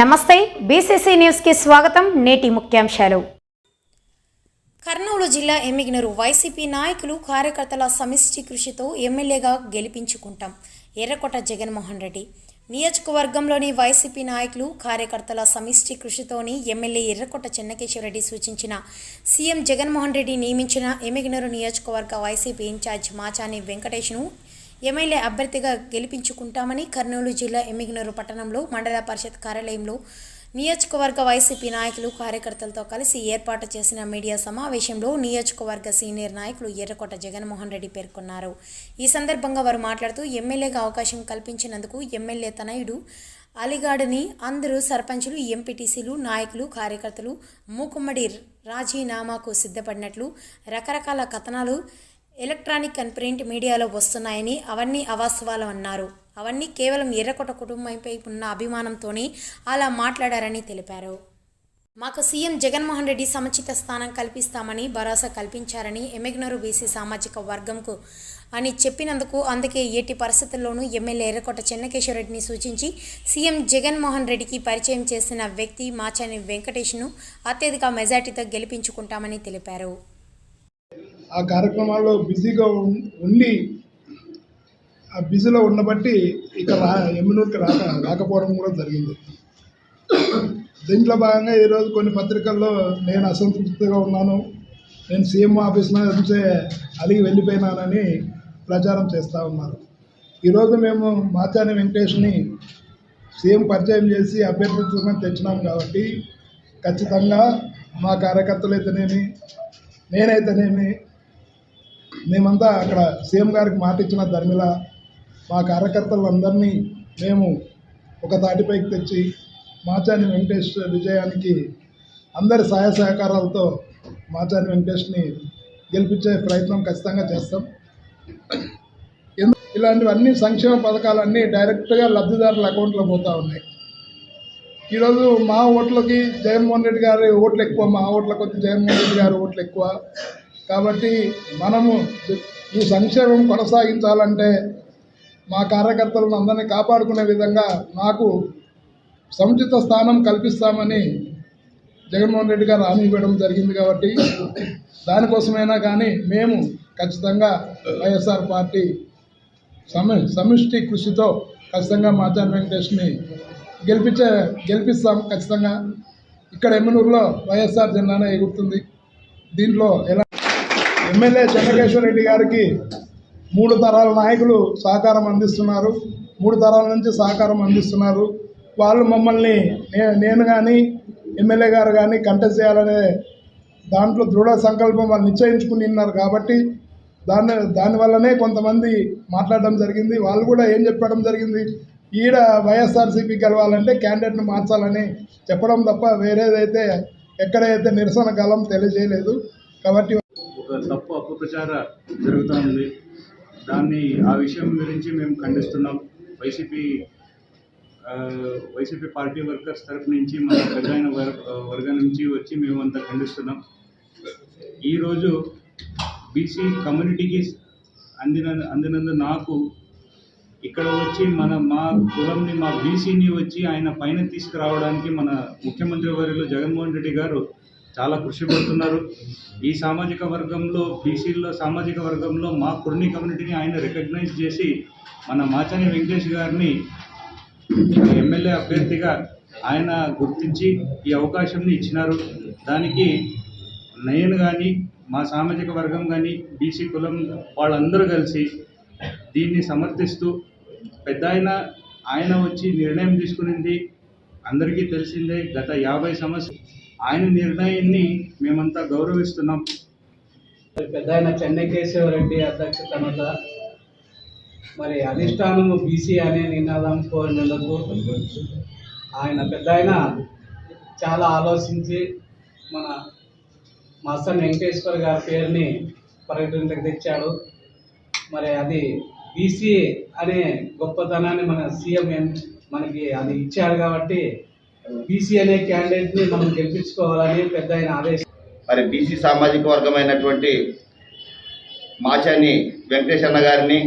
నమస్తే బీసీసీ న్యూస్కి స్వాగతం నేటి ముఖ్యాంశాలు. కర్నూలు జిల్లా ఎమ్మిగినరు వైసీపీ నాయకులు కార్యకర్తల సమిష్టి కృషితో ఎమ్మెల్యేగా గెలిపించుకుంటాం. ఎర్రకోట జగన్మోహన్ రెడ్డి. నియోజకవర్గంలోని వైసీపీ నాయకులు కార్యకర్తల సమిష్టి కృషితోని ఎమ్మెల్యే ఎర్రకోట చెన్నకేశ్వరరెడ్డి సూచించిన సీఎం జగన్మోహన్ రెడ్డి నియమించిన ఎమ్మిగినరు నియోజకవర్గ వైసీపీ ఇన్ఛార్జ్ మాచాని వెంకటేష్ను ఎమ్మెల్యే అభ్యర్థిగా గెలిపించుకుంటామని కర్నూలు జిల్లా ఎమ్మిగినూరు పట్టణంలో మండల పరిషత్ కార్యాలయంలో నియోజకవర్గ వైసీపీ నాయకులు కార్యకర్తలతో కలిసి ఏర్పాటు చేసిన మీడియా సమావేశంలో నియోజకవర్గ సీనియర్ నాయకులు ఎర్రకోట జగన్మోహన్ రెడ్డి పేర్కొన్నారు. ఈ సందర్భంగా వారు మాట్లాడుతూ ఎమ్మెల్యేగా అవకాశం కల్పించినందుకు ఎమ్మెల్యే తనయుడు అలీగాడ్ని అందరూ సర్పంచులు ఎంపీటీసీలు నాయకులు కార్యకర్తలు మూకుమ్మడి రాజీనామాకు సిద్ధపడినట్లు రకరకాల కథనాలు ఎలక్ట్రానిక్ అండ్ ప్రింట్ మీడియాలో వస్తున్నాయని అవన్నీ అవాస్తవాలు అన్నారు. అవన్నీ కేవలం ఎర్రకొట కుటుంబంపై ఉన్న అభిమానంతోనే అలా మాట్లాడారని తెలిపారు. మాకు సీఎం జగన్మోహన్ రెడ్డి సముచిత స్థానం కల్పిస్తామని భరోసా కల్పించారని ఎమ్మెగ్నూరు బీసీ సామాజిక వర్గంకు అని చెప్పినందుకు అందుకే ఎట్టి పరిస్థితుల్లోనూ ఎమ్మెల్యే ఎర్రకోట చెన్నకేశ్వరరెడ్డిని సూచించి సీఎం జగన్మోహన్ రెడ్డికి పరిచయం చేసిన వ్యక్తి మాచాని వెంకటేష్ను అత్యధిక మెజార్టీతో గెలిపించుకుంటామని తెలిపారు. ఆ కార్యక్రమాల్లో బిజీగా ఉం- ఉండి ఆ బిజీలో ఉన్న బట్టి రా ఎమ్మెనూరుకి రాక రాకపోవడం కూడా జరిగింది. దీంట్లో భాగంగా ఈరోజు కొన్ని పత్రికల్లో నేను అసంతృప్తిగా ఉన్నాను. నేను సీఎం ఆఫీస్ నుంచే అలిగి వెళ్ళిపోయినానని ప్రచారం చేస్తూ ఉన్నారు. ఈరోజు మేము మాచాని వెంకటేష్ని సీఎం పరిచయం చేసి అభ్యర్థించమని తెచ్చినాం కాబట్టి ఖచ్చితంగా మా కార్యకర్తలు అయితేనేమి నేనైతేనేమి మేమంతా అక్కడ సీఎం గారికి మాట ఇచ్చిన ధర్మిల మా కార్యకర్తలందరినీ మేము ఒక తాటిపైకి తెచ్చి మాచాని వెంకటేష్ విజయానికి అందరి సహాయ సహకారాలతో మాచాని వెంకటేష్ని గెలిపించే ప్రయత్నం ఖచ్చితంగా చేస్తాం. ఇలాంటివన్నీ సంక్షేమ పథకాలన్నీ డైరెక్ట్గా లబ్ధిదారుల అకౌంట్లో పోతూ ఉన్నాయి. ఈరోజు మా ఓట్లకి జగన్మోహన్ రెడ్డి గారి ఓట్లు ఎక్కువ మా ఓట్ల కొద్ది జగన్మోహన్ రెడ్డి గారి ఓట్లు ఎక్కువ కాబట్టి మనము ఈ సంక్షేమం కొనసాగించాలంటే మా కార్యకర్తలను అందరినీ కాపాడుకునే విధంగా నాకు సముచిత స్థానం కల్పిస్తామని జగన్మోహన్ రెడ్డి గారు హామీ ఇవ్వడం జరిగింది కాబట్టి దానికోసమైనా కానీ మేము ఖచ్చితంగా వైఎస్ఆర్ పార్టీ సమి సమిష్టి కృషితో ఖచ్చితంగా మాచాన్ వెంకటేష్ని గెలిపించే గెలిపిస్తాం ఖచ్చితంగా. ఇక్కడ ఎమ్మెనూరులో వైఎస్ఆర్ జెండానే ఎగురుతుంది. దీంట్లో ఎలా ఎమ్మెల్యే చంద్రకేశ్వర రెడ్డి గారికి మూడు తరాల నాయకులు సహకారం అందిస్తున్నారు. మూడు తరాల నుంచి సహకారం అందిస్తున్నారు. వాళ్ళు మమ్మల్ని నేను కానీ ఎమ్మెల్యే గారు కానీ కంటెస్ట్ చేయాలనే దాంట్లో దృఢ సంకల్పం వాళ్ళు నిశ్చయించుకుని ఉన్నారు కాబట్టి దాని దానివల్లనే కొంతమంది మాట్లాడడం జరిగింది. వాళ్ళు కూడా ఏం చెప్పడం జరిగింది? ఈడ వైఎస్ఆర్సీపీ గెలవాలంటే క్యాండిడేట్ను మార్చాలని చెప్పడం తప్ప వేరేదైతే ఎక్కడైతే నిరసన కాలం తెలియజేయలేదు. కాబట్టి తప్పు అపప్రచార జరుగుతూ ఉంది. దాన్ని ఆ విషయం గురించి మేము ఖండిస్తున్నాం. వైసీపీ వైసీపీ పార్టీ వర్కర్స్ తరఫు నుంచి మన ప్రజాయన వర్ వర్గం నుంచి వచ్చి మేము అంతా ఖండిస్తున్నాం. ఈరోజు బీసీ కమ్యూనిటీకి అందిన అందినందు నాకు ఇక్కడ వచ్చి మన మా కులంని మా బీసీని వచ్చి ఆయన పైన తీసుకురావడానికి మన ముఖ్యమంత్రి వారిలో జగన్మోహన్ రెడ్డి గారు చాలా కృషి పడుతున్నారు. ఈ సామాజిక వర్గంలో బీసీలో సామాజిక వర్గంలో మా కుర్ని కమ్యూనిటీని ఆయన రికగ్నైజ్ చేసి మన మాచని వెంకటేష్ గారిని ఎమ్మెల్యే అభ్యర్థిగా ఆయన గుర్తించి ఈ అవకాశంని ఇచ్చినారు. దానికి నేను కానీ మా సామాజిక వర్గం కానీ బీసీ కులం వాళ్ళందరూ కలిసి దీన్ని సమర్థిస్తూ పెద్ద ఆయన ఆయన వచ్చి నిర్ణయం తీసుకునింది. అందరికీ తెలిసిందే గత యాభై సంవత్సరం ఆయన నిర్ణయాన్ని మేమంతా గౌరవిస్తున్నాం. పెద్ద ఆయన చెన్నకేశవరెడ్డి అధ్యక్షతన మరి అధిష్టానము బీసీ అనే నినాదం కోరినందుకు ఆయన పెద్ద ఆయన చాలా ఆలోచించి మన మాస్టర్ వెంకటేశ్వర్ గారి పేరుని పర్యటనకు తెచ్చాడు. మరి అది బీసీ అనే గొప్పతనాన్ని మన సీఎం ఎన్- మనకి అది ఇచ్చాడు కాబట్టి బీసీ అనే క్యాండిడేట్ని మనం గెలిపించుకోవాలని పెద్ద ఆయన ఆదేశం. మరి బీసీ సామాజిక వర్గమైనటువంటి మాచాని వెంకటేష్ అన్న గారిని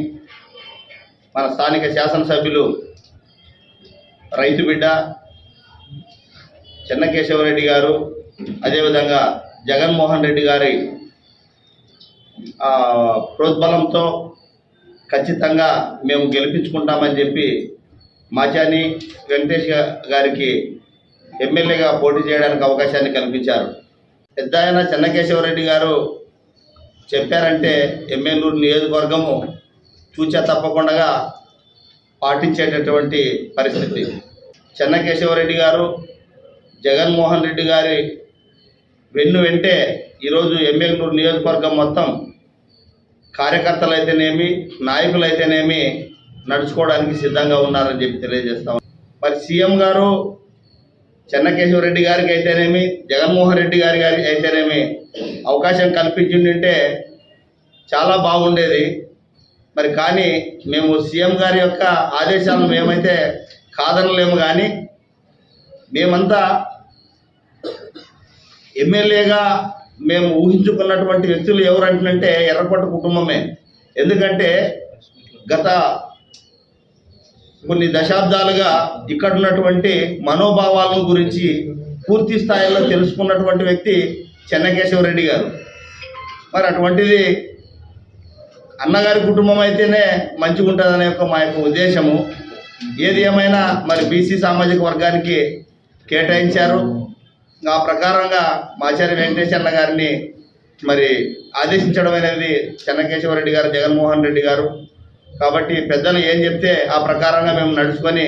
మన స్థానిక శాసనసభ్యులు రైతు బిడ్డ చెన్నకేశవరెడ్డి గారు అదేవిధంగా జగన్మోహన్ రెడ్డి గారి ప్రోద్బలంతో ఖచ్చితంగా మేము గెలిపించుకుంటామని చెప్పి మాచాని వెంకటేష్ గారికి ఎమ్మెల్యేగా పోటీ చేయడానికి అవకాశాన్ని కల్పించారు. పెద్ద ఆయన చెన్నకేశవరెడ్డి గారు చెప్పారంటే ఎమ్మెల్యూరు నియోజకవర్గము చూచా తప్పకుండా పాటించేటటువంటి పరిస్థితి. చెన్నకేశవరెడ్డి గారు జగన్మోహన్ రెడ్డి గారి వెన్ను వెంటే ఈరోజు ఎమ్మెల్యూరు నియోజకవర్గం మొత్తం కార్యకర్తలు అయితేనేమి నాయకులు అయితేనేమి నడుచుకోవడానికి సిద్ధంగా ఉన్నారని చెప్పి తెలియజేస్తాం మరి సీఎం గారు చెన్నకేశవరెడ్డి గారికి అయితేనేమి జగన్మోహన్ రెడ్డి గారి గారికి అయితేనేమి అవకాశం కల్పించిందంటే చాలా బాగుండేది. మరి కానీ మేము సీఎం గారి యొక్క ఆదేశాలను మేమైతే కాదనలేము కానీ మేమంతా ఎమ్మెల్యేగా మేము ఊహించుకున్నటువంటి వ్యక్తులు ఎవరంటే ఎర్రపట్టు కుటుంబమే. ఎందుకంటే గత కొన్ని దశాబ్దాలుగా ఇక్కడ ఉన్నటువంటి మనోభావాలను గురించి పూర్తి స్థాయిలో తెలుసుకున్నటువంటి వ్యక్తి చెన్నకేశవరెడ్డి గారు. మరి అటువంటిది అన్నగారి కుటుంబం అయితేనే మంచిగా ఉంటుందనే యొక్క మా యొక్క ఉద్దేశము. ఏది ఏమైనా మరి బీసీ సామాజిక వర్గానికి కేటాయించారు. ఆ ప్రకారంగా మాచారి వెంకటేష్ అన్న గారిని మరి ఆదేశించడం అనేది చెన్నకేశవరెడ్డి గారు జగన్మోహన్ రెడ్డి గారు కాబట్టి పెద్దలు ఏం చెప్తే ఆ ప్రకారంగా మేము నడుచుకొని